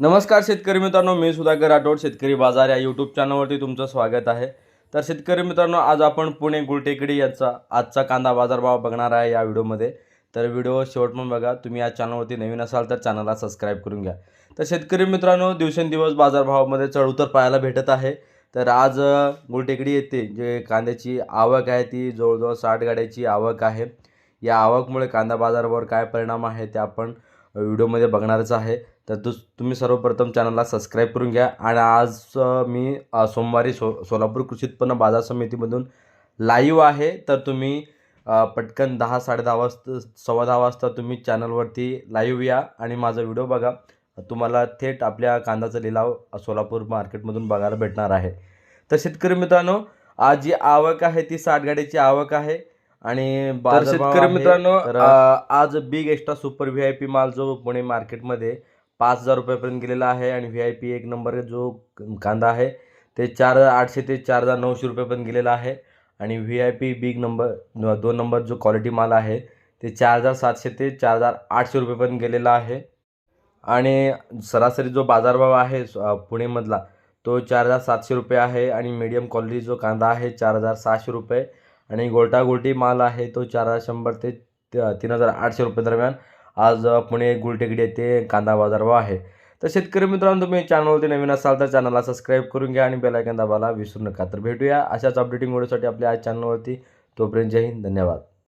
नमस्कार शेतकरी मित्रांनो मी सुधाकर राठोड शेतकरी बाजार या यूट्यूब चॅनलवरती तुमचं स्वागत आहे. तर शेतकरी मित्रांनो आज आपण पुणे गुलटेकडी याचा आजचा कांदा बाजारभाव बघणार आहे या व्हिडिओमध्ये. तर व्हिडिओ शेवट पण बघा तुम्ही या चॅनलवरती नवीन असाल तर चॅनलला सबस्क्राईब करून घ्या. तर शेतकरी मित्रांनो दिवसेंदिवस बाजारभावामध्ये चढउतार पाहायला भेटत आहे. तर आज गुलटेकडी येथे जे कांद्याची आवक आहे ती जवळजवळ साठ गाड्याची आवक आहे. या आवकमुळे कांदा बाजारावर काय परिणाम आहे ते आपण व्हिडिओमध्ये बघणारच आहे. तर तु तुम्ही सर्वप्रथम चॅनलला सबस्क्राईब करून घ्या. आणि आज मी सोमवारी सो सोलापूर कृषी उत्पन्न बाजार समितीमधून लाईव्ह आहे. तर तुम्ही पटकन दहा साडे दहा वाजता सव्वा दहा वाजता तुम्ही चॅनलवरती लाईव्ह या आणि माझा व्हिडिओ बघा. तुम्हाला थेट आपल्या कांद्याचा लिलाव सोलापूर मार्केटमधून बघायला भेटणार आहे. तर शेतकरी मित्रांनो आज जी आवक आहे ती साठ गाडीची आवक आहे. आणि बाजारभाव शेतकरी आहे, मित्रांनो तर- आज big extra super V I P माल जो पुणे मार्केटमध्ये पाच हजार रुपयापर्यंत गेलेला आहे आणि व्ही आय पी एक नंबर जो कांदा आहे ते चार हजार आठशे ते चार हजार नऊशे रुपयापर्यंत गेलेला आहे. आणि V I P big number दोन नंबर जो क्वालिटी माल आहे ते चार हजार सातशे ते चार हजार आठशे रुपयेपर्यंत गेलेला आहे. आणि सरासरी जो बाजारभाव आहे स- अ, पुणेमधला तो चार हजार सातशे रुपये आहे. आणि मीडियम क्वालिटी जो कांदा आहे चार हजार सहाशे रुपये. आणि गोल्टा गोल्टी माल आहे तो चार शंभर ते तीन हजार आठशे रुपये दरम्यान. आज पुणे गुलटेकडी येथे कांदा बाजारभाव आहे. तर शेतकरी मित्रांनो तुम्ही चॅनलवरती नवीन असाल तर चॅनलला सबस्क्राईब करून घ्या आणि बेलायकन दाबायला विसरू नका. तर भेटूया अशाच अपडेटिंग व्हिडिओसाठी आपल्या आज चॅनलवरती तोपर्यंत जय हिंद. धन्यवाद.